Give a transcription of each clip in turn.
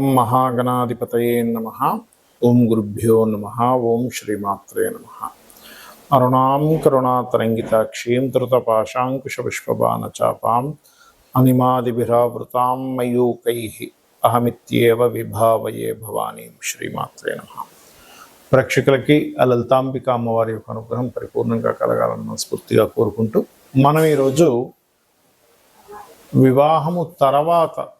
ఓం మహాగణాధిపతయే నమ. ఓం గురుభ్యో నమ. ఓం శ్రీమాత్రే నమ. అరుణాం కరుణాతరంగితాక్షీం ధృతపాశాంకుశపుష్పబాణచాపాం అనిమాదిభిరావృతాం మయూకై అహమిత్యేవ విభావయే భవానీ శ్రీమాత్రే నమ. ప్రేక్షకులకి ఆ లలితాంబిక అమ్మవారి యొక్క అనుగ్రహం పరిపూర్ణంగా కలగాలని మనస్ఫూర్తిగా కోరుకుంటూ మనం ఈరోజు వివాహము తర్వాత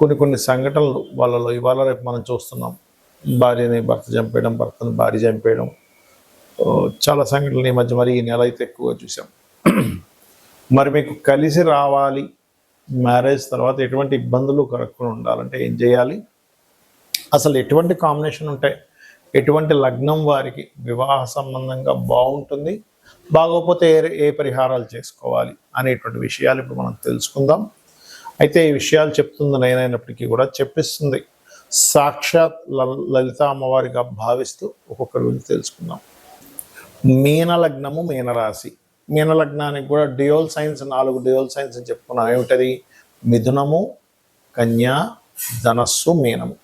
కొన్ని కొన్ని సంఘటనలు వాళ్ళలో ఇవాళ రేపు మనం చూస్తున్నాం. భార్యని భర్త చంపేయడం భర్తను భార్య చంపేయడం. చాలా సంఘటనలు ఈ మధ్య మరి ఈ నెల అయితే ఎక్కువగా చూసాం మరి మీకు కలిసి రావాలి మ్యారేజ్ తర్వాత ఎటువంటి ఇబ్బందులు కలగకుండా ఉండాలంటే ఏం చేయాలి? అసలు ఎటువంటి కాంబినేషన్ ఉంటాయి? ఎటువంటి లగ్నం వారికి వివాహ సంబంధంగా బాగుంటుంది? బాగోకపోతే ఏ ఏ పరిహారాలు చేసుకోవాలి అనేటువంటి విషయాలు ఇప్పుడు మనం తెలుసుకుందాం. అయితే ఈ విషయాలు చెప్తుంది నేనైనప్పటికీ కూడా చెప్పిస్తుంది. సాక్షాత్ లలిత అమ్మవారిగా భావిస్తూ ఒక్కొక్కరి గురించి తెలుసుకుందాం. మీన లగ్నము మీనరాశి మీన లగ్నానికి కూడా డియోల్ సైన్స్ నాలుగు డియోల్ సైన్స్ అని చెప్పుకున్నాం. ఏమిటది? మిథునము కన్యా ధనస్సు మీనము.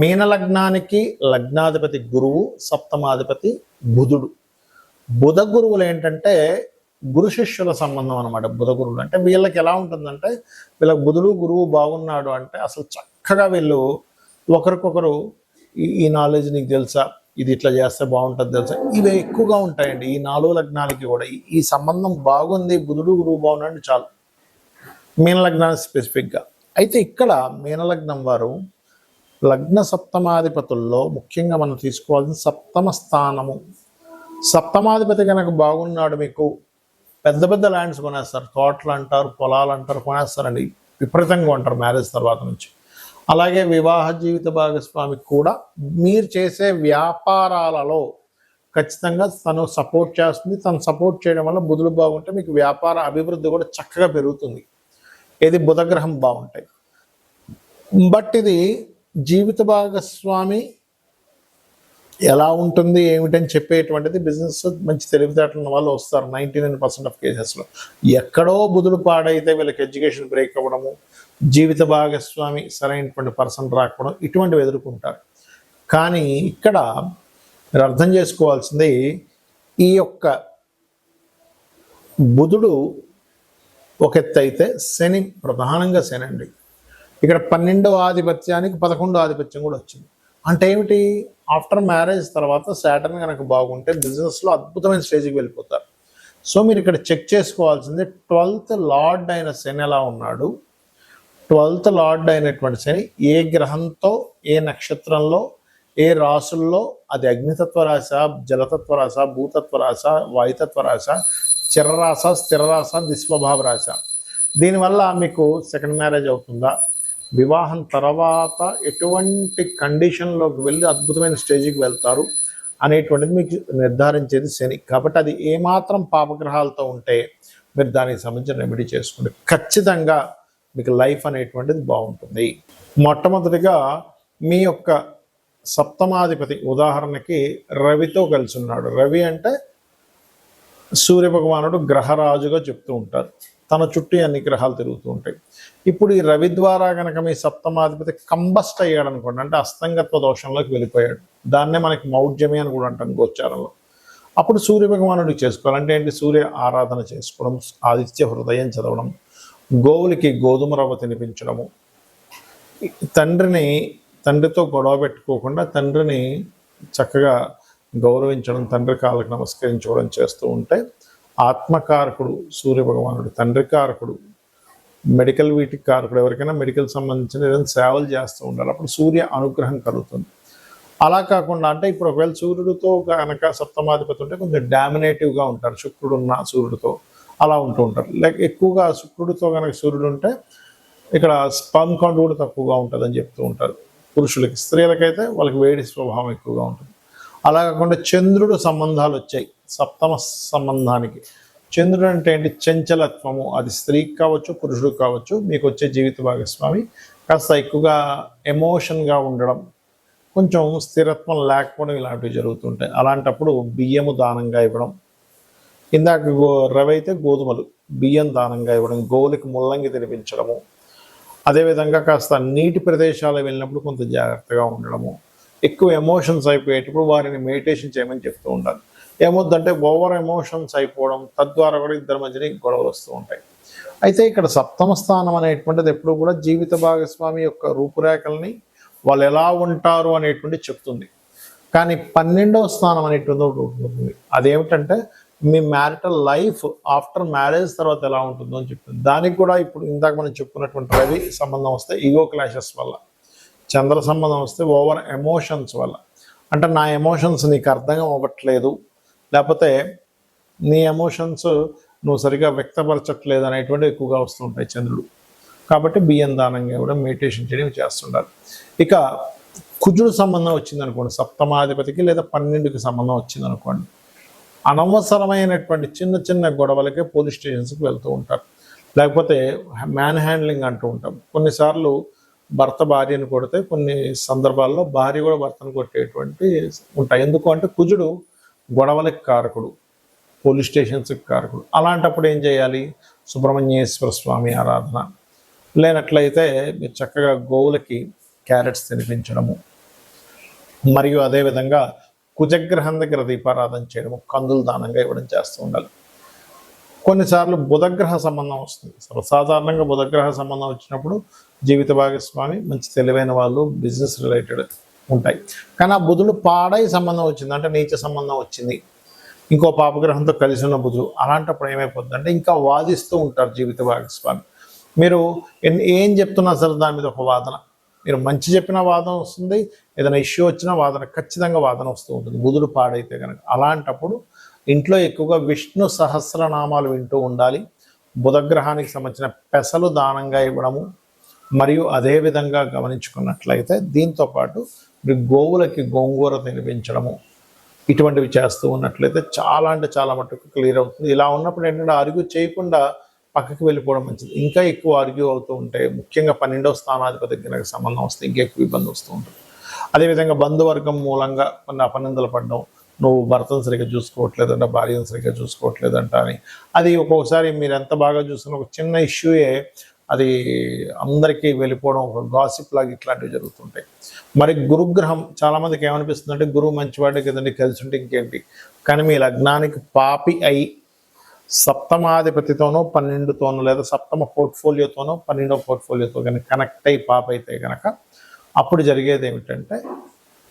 మీన లగ్నానికి లగ్నాధిపతి గురువు సప్తమాధిపతి బుధుడు. బుధ గురువులు ఏంటంటే గురు శిష్యుల సంబంధం అనమాట బుధ గురువులు. అంటే వీళ్ళకి ఎలా ఉంటుందంటే వీళ్ళకి బుధుడు గురువు బాగున్నాడు అంటే అసలు చక్కగా వీళ్ళు ఒకరికొకరు ఈ- ఈ నాలెడ్జ్ నీకు తెలుసా? ఇది ఇట్లా చేస్తే బాగుంటుంది తెలుసా? ఇవి ఎక్కువగా ఉంటాయండి. ఈ నాలుగు లగ్నాలకి కూడా. ఈ- సంబంధం బాగుంది బుధుడు గురువు బాగున్నాడు చాలు. మీన లగ్నాన్ని స్పెసిఫిక్గా అయితే ఇక్కడ మీనలగ్నం వారు లగ్న సప్తమాధిపతుల్లో ముఖ్యంగా మనం తీసుకోవాల్సిన సప్తమ స్థానము. సప్తమాధిపతి కనుక బాగున్నాడు మీకు పెద్ద పెద్ద ల్యాండ్స్ కొనేస్తారు. తోటలు అంటారు పొలాలు అంటారు కొనేస్తారండి. విపరీతంగా ఉంటారు మ్యారేజ్ తర్వాత నుంచి. అలాగే వివాహ జీవిత భాగస్వామికి కూడా మీరు చేసే వ్యాపారాలలో ఖచ్చితంగా తను సపోర్ట్ చేస్తుంది. తను సపోర్ట్ చేయడం వల్ల బుధులు బాగుంటే మీకు వ్యాపార అభివృద్ధి కూడా చక్కగా పెరుగుతుంది. ఇది బుధగ్రహం బాగుంటాయి. బట్ ఇది జీవిత భాగస్వామి ఎలా ఉంటుంది ఏమిటని చెప్పేటువంటిది బిజినెస్ మంచి తెలివితేటలు ఉన్న వాళ్ళు వస్తారు నైంటీ నైన్ పర్సెంట్ ఆఫ్ కేసెస్లో ఎక్కడో బుధుడు పాడైతే వీళ్ళకి ఎడ్యుకేషన్ బ్రేక్ అవ్వడము జీవిత భాగస్వామి సరైనటువంటి పర్సన్ రాకపోవడం ఇటువంటివి ఎదుర్కొంటారు. కానీ ఇక్కడ మీరు అర్థం చేసుకోవాల్సింది ఈ యొక్క బుధుడు ఒక ఎత్తు అయితే శని ప్రధానంగా శని అండి. ఇక్కడ పన్నెండవ ఆధిపత్యానికి పదకొండో ఆధిపత్యం కూడా వచ్చింది. అంటే ఏమిటి? ఆఫ్టర్ మ్యారేజ్ తర్వాత సాటర్న్ కనుక బాగుంటే బిజినెస్లో అద్భుతమైన స్టేజ్కి వెళ్ళిపోతారు. సో మీరు ఇక్కడ చెక్ చేసుకోవాల్సింది ట్వెల్త్ లార్డ్ అయిన శని ఎలా ఉన్నాడు? ట్వెల్త్ లార్డ్ అయినటువంటి శని ఏ గ్రహంతో ఏ నక్షత్రంలో ఏ రాసుల్లో అది అగ్నితత్వ రాశ జలతత్వ రాశ భూతత్వ రాశ వాయుతత్వ రాశ చిరరాశ స్థిరరాశ దిశ్వభావ రాశ దీనివల్ల మీకు సెకండ్ మ్యారేజ్ అవుతుందా? వివాహం తర్వాత ఎటువంటి కండిషన్లోకి వెళ్ళి అద్భుతమైన స్టేజ్కి వెళ్తారు అనేటువంటిది మీకు నిర్ధారించేది శని. కాబట్టి అది ఏమాత్రం పాపగ్రహాలతో ఉంటే మీరు దానికి సంబంధించిన రెమెడీ చేసుకోండి. ఖచ్చితంగా మీకు లైఫ్ అనేటువంటిది బాగుంటుంది. మొట్టమొదటిగా మీ యొక్క సప్తమాధిపతి ఉదాహరణకి రవితో కలిసి ఉన్నాడు. రవి అంటే సూర్య భగవానుడు గ్రహరాజుగా చెప్తూ ఉంటారు. తన చుట్టూ అన్ని గ్రహాలు తిరుగుతూ ఉంటాయి. ఇప్పుడు ఈ రవి ద్వారా కనుక మీ సప్తమాధిపతి కంబస్ట్ అయ్యాడు అనుకోండి అంటే అస్తంగత్వ దోషంలోకి వెళ్ళిపోయాడు. దాన్నే మనకి మౌఢ్యమి అని కూడా అంటాం గోచారంలో. అప్పుడు సూర్య భగవానుడికి చేసుకోవాలంటే ఏంటి? సూర్య ఆరాధన చేసుకోవడం ఆదిత్య హృదయం చదవడం గోవులకి గోధుమ రవ్వ తినిపించడము. తండ్రిని తండ్రితో గొడవ పెట్టుకోకుండా తండ్రిని చక్కగా గౌరవించడం తండ్రి కాళ్ళకు నమస్కరించుకోవడం చేస్తూ ఉంటే ఆత్మకారకుడు సూర్య భగవానుడు తండ్రి కారకుడు మెడికల్ వీటికి కారకుడు ఎవరికైనా మెడికల్ సంబంధించిన ఏదైనా సేవలు చేస్తూ ఉండాలి. అప్పుడు సూర్య అనుగ్రహం కలుగుతుంది. అలా కాకుండా అంటే ఇప్పుడు ఒకవేళ సూర్యుడితో కనుక సప్తమాధిపతి ఉంటే కొంచెం డామినేటివ్గా ఉంటారు. శుక్రుడు ఉన్న సూర్యుడితో అలా ఉంటూ ఉంటారు. లైక్ ఎక్కువగా శుక్రుడితో కనుక సూర్యుడు ఉంటే ఇక్కడ స్పర్మ్ కౌంట్ కూడా తక్కువగా ఉంటుందని చెప్తూ ఉంటారు. పురుషులకి స్త్రీలకైతే వాళ్ళకి వేడి స్వభావం ఎక్కువగా ఉంటుంది. అలా కాకుండా చంద్రుడు సంబంధాలు వచ్చాయి. సప్తమ సంబంధానికి. చంద్రుడు అంటే ఏంటి? చంచలత్వము. అది స్త్రీకి కావచ్చు పురుషుడికి కావచ్చు మీకు వచ్చే జీవిత భాగస్వామి. కాస్త ఎక్కువగా ఎమోషన్గా ఉండడం కొంచెం స్థిరత్వం లేకపోవడం ఇలాంటివి జరుగుతుంటాయి. అలాంటప్పుడు బియ్యము దానంగా ఇవ్వడం. ఇందాక గో రవి అయితే గోధుమలు బియ్యం దానంగా ఇవ్వడం గోవులకి ముల్లంగి తినిపించడము. అదేవిధంగా కాస్త నీటి ప్రదేశాలకు వెళ్ళినప్పుడు కొంత జాగ్రత్తగా ఉండడము. ఎక్కువ ఎమోషన్స్ అయిపోయేటప్పుడు వారిని మెడిటేషన్ చేయమని చెప్తూ ఉండాలి. ఏమొద్దంటే ఓవర్ ఎమోషన్స్ అయిపోవడం తద్వారా కూడా ఇద్దరి మధ్యన గొడవలు వస్తూ ఉంటాయి. అయితే ఇక్కడ సప్తమ స్థానం అనేటువంటిది ఎప్పుడు కూడా జీవిత భాగస్వామి యొక్క రూపురేఖల్ని వాళ్ళు ఎలా ఉంటారు అనేటువంటి చెప్తుంది. కానీ పన్నెండవ స్థానం అనేటువంటి ఒకటి ఉంటుంది. అదేమిటంటే మీ మ్యారిటల్ లైఫ్ ఆఫ్టర్ మ్యారేజ్ తర్వాత ఎలా ఉంటుందో అని చెప్తుంది. దానికి కూడా ఇప్పుడు ఇందాక మనం చెప్పుకున్నటువంటి రవి సంబంధం వస్తే ఈగో క్లాషెస్ వల్ల చంద్ర సంబంధం వస్తే ఓవర్ ఎమోషన్స్ వల్ల. అంటే నా ఎమోషన్స్ నీకు అర్థం అవ్వట్లేదు లేకపోతే నీ ఎమోషన్స్ నువ్వు సరిగా వ్యక్తపరచట్లేదు అనేటువంటి ఎక్కువగా వస్తుంటాయి చంద్రుడు. కాబట్టి బియ్యం దానంగా కూడా మెడిటేషన్ చేయడం చేస్తుండాలి ఇక కుజుడు సంబంధం వచ్చింది అనుకోండి సప్తమాధిపతికి లేదా పన్నెండుకి సంబంధం వచ్చింది అనుకోండి అనవసరమైనటువంటి చిన్న చిన్న గొడవలకే పోలీస్ స్టేషన్స్కి వెళ్తూ ఉంటారు. లేకపోతే మ్యాన్ హ్యాండ్లింగ్ అంటూ ఉంటాం. కొన్నిసార్లు భర్త భార్యను కొడితే కొన్ని సందర్భాల్లో భార్య కూడా భర్తను కొట్టేటువంటి ఉంటాయి. ఎందుకు అంటే కుజుడు గొడవలకి కారకుడు పోలీస్ స్టేషన్స్కి కారకుడు. అలాంటప్పుడు ఏం చేయాలి? సుబ్రహ్మణ్యేశ్వర స్వామి ఆరాధన. లేనట్లయితే మీరు చక్కగా గోవులకి క్యారెట్స్ తినిపించడము. మరియు అదేవిధంగా కుజగ్రహం దగ్గర దీపారాధన చేయడము కందులు దానంగా ఇవ్వడం చేస్తూ ఉండాలి. కొన్నిసార్లు బుధగ్రహ సంబంధం వస్తుంది. సర్వసాధారణంగా బుధగ్రహ సంబంధం వచ్చినప్పుడు జీవిత భాగస్వామి మంచి తెలివైన వాళ్ళు బిజినెస్ రిలేటెడ్ ఉంటాయి. కానీ ఆ బుధుడు పాడై సంబంధం వచ్చింది. అంటే నీచ సంబంధం వచ్చింది. ఇంకో పాపగ్రహంతో కలిసి ఉన్న బుధుడు అలాంటప్పుడు ఏమైపోతుంది అంటే ఇంకా వాదిస్తూ ఉంటారు జీవిత భాగస్వామి. మీరు ఏం చెప్తున్నా సరే దాని మీద ఒక వాదన. మీరు మంచి చెప్పిన వాదన వస్తుంది. ఏదైనా ఇష్యూ వచ్చినా వాదన ఖచ్చితంగా వాదన వస్తూ ఉంటుంది. బుధుడు పాడైతే కనుక అలాంటప్పుడు ఇంట్లో ఎక్కువగా విష్ణు సహస్రనామాలు వింటూ ఉండాలి. బుధగ్రహానికి సంబంధించిన పెసలు దానంగా ఇవ్వడము. మరియు అదే విధంగా గమనించుకున్నట్లయితే దీంతో పాటు మీరు గోవులకి గోంగూర తినిపించడము ఇటువంటివి చేస్తూ ఉన్నట్లయితే చాలా అంటే చాలా మటుకు క్లియర్ అవుతుంది. ఇలా ఉన్నప్పుడు ఏంటంటే అరుగు చేయకుండా పక్కకి వెళ్ళిపోవడం మంచిది. ఇంకా ఎక్కువ అరుగు అవుతూ ఉంటే ముఖ్యంగా పన్నెండవ స్థానాధిపతి గ్రహ సంబంధం వస్తే ఇంకా ఎక్కువ ఇబ్బంది వస్తూ ఉంటుంది. అదేవిధంగా బంధువర్గం మూలంగా కొన్ని అపనిందలు పడడం నువ్వు భర్తను సరిగ్గా చూసుకోవట్లేదంట భార్యను సరిగ్గా చూసుకోవట్లేదంట అని. అది ఒక్కొక్కసారి మీరు ఎంత బాగా చూస్తున్న ఒక చిన్న ఇష్యూయే అది అందరికీ వెళ్ళిపోవడం ఒక గాసిప్ లాగా ఇట్లాంటివి జరుగుతుంటాయి. మరి గురుగ్రహం చాలామందికి ఏమనిపిస్తుంది అంటే గురువు మంచివాడే కదండి కలిసి ఉంటే ఇంకేంటి? కానీ మీ లగ్నానికి పాపి అయి సప్తమాధిపతితోనో పన్నెండుతోనో లేదా సప్తమ పోర్ట్ఫోలియోతోనో పన్నెండవ పోర్ట్ఫోలియోతో కనుక కనెక్ట్ అయ్యి పాప అయితే కనుక అప్పుడు జరిగేది ఏమిటంటే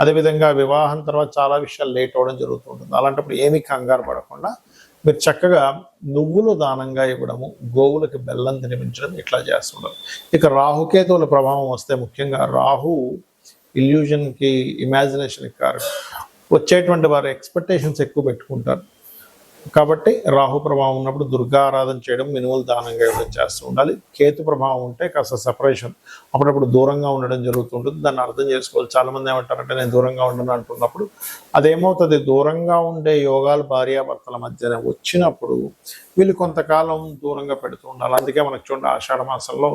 అదేవిధంగా వివాహం తర్వాత చాలా విషయాలు లేట్ అవ్వడం జరుగుతుంటుంది. అలాంటప్పుడు ఏమీ కంగారు పడకుండా మీరు చక్కగా నువ్వులు దానంగా ఇవ్వడము గోవులకు బెల్లం తినిపించడం ఇట్లా చేస్తుంటారు. ఇక రాహుకేతువుల ప్రభావం వస్తే ముఖ్యంగా రాహు ఇల్యూజన్కి ఇమాజినేషన్కి కారణం. వచ్చేటువంటి వారు ఎక్స్పెక్టేషన్స్ ఎక్కువ పెట్టుకుంటారు. కాబట్టి రాహు ప్రభావం ఉన్నప్పుడు దుర్గారాధన చేయడం మినుములు దానంగా ఇవ్వడం చేస్తూ ఉండాలి. కేతు ప్రభావం ఉంటే కాస్త సపరేషన్ అప్పుడప్పుడు దూరంగా ఉండడం జరుగుతుంటుంది. దాన్ని అర్థం చేసుకోవాలి. చాలామంది ఏమంటారంటే నేను దూరంగా ఉండను అంటున్నప్పుడు అదేమవుతుంది? దూరంగా ఉండే యోగాలు భార్యాభర్తల మధ్యన వచ్చినప్పుడు వీళ్ళు కొంతకాలం దూరంగా పెడుతూ ఉండాలి. అందుకే మనకు చూడండి ఆషాఢ మాసంలో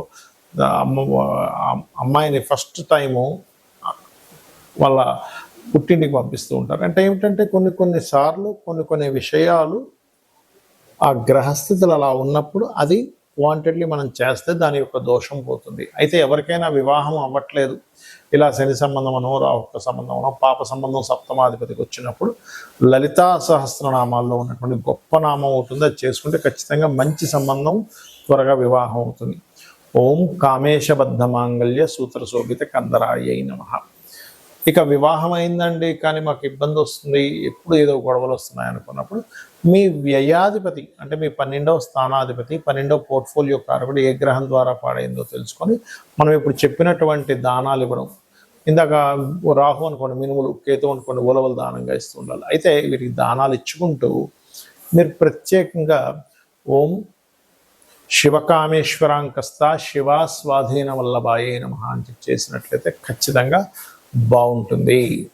అమ్మ అమ్మాయిని ఫస్ట్ టైము వాళ్ళ పుట్టింటికి పంపిస్తూ ఉంటారు. అంటే ఏమిటంటే కొన్ని కొన్ని సార్లు కొన్ని కొన్ని విషయాలు ఆ గ్రహస్థితులు అలా ఉన్నప్పుడు అది వాంటెడ్లీ మనం చేస్తే దాని యొక్క దోషం పోతుంది. అయితే ఎవరికైనా వివాహం అవ్వట్లేదు. ఇలా శని సంబంధం అనో రాహుక సంబంధం అనో పాప సంబంధం సప్తమాధిపతికి వచ్చినప్పుడు లలితా సహస్రనామాల్లో ఉన్నటువంటి గొప్ప నామం అవుతుంది. అది చేసుకుంటే ఖచ్చితంగా మంచి సంబంధం త్వరగా వివాహం అవుతుంది. ఓం కామేశబద్ధ మాంగళ్య సూత్ర శోభిత కందరాయ నమ. ఇక వివాహం అయిందండి కానీ మాకు ఇబ్బంది వస్తుంది. ఎప్పుడు ఏదో గొడవలు వస్తున్నాయి అనుకున్నప్పుడు మీ వ్యయాధిపతి అంటే మీ పన్నెండవ స్థానాధిపతి పన్నెండవ పోర్ట్ఫోలియో కారకుడు ఏ గ్రహం ద్వారా పాడైందో తెలుసుకొని మనం ఇప్పుడు చెప్పినటువంటి దానాలు ఇవ్వడం. ఇందాక రాహు అనుకోండి మినుములు కేతు అనుకోండి ఉలవలు దానంగా ఇస్తూ ఉండాలి. అయితే వీటికి దానాలు ఇచ్చుకుంటూ మీరు ప్రత్యేకంగా ఓం శివకామేశ్వరాంకస్త శివ స్వాధీన వల్లభాయే నమ అని చెప్పి చేసినట్లయితే ఖచ్చితంగా బాగుంటుంది.